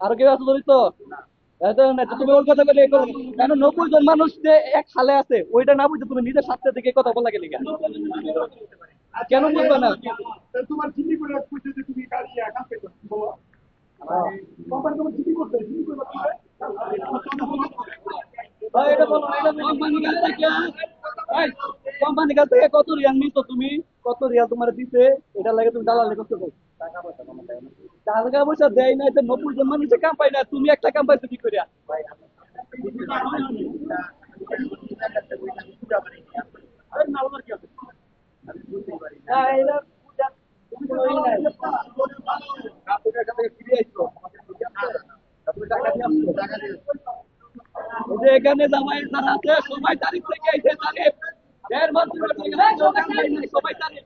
আরও কেউ আছে জড়িত তুমি ওর কথা বলে কেন নব্বই জন মানুষ যে এক হালে আছে ওইটা না বুঝে তুমি নিজের স্বার্থের দিকে কথা বলা গেলে কেন? বুঝবে না? তোমার চিঠি করে যে তুমি গাড়ি একা কোম্পানির কাছ থেকে কত রিয়াল নিছো তুমি? কত রিয়াল তোমার দিছে? এটা লাগে তুমি দালালি করতে পারো টাকা পয়সা দেয় না। তো নব্বই জন মানুষের কাম পাই না তুমি একটা কাম পাইছো কি করিয়া এখানে জামাই যারা আছে সবাই তারিখ থেকে আইছে তারিখ। না, সবাই তারিখ।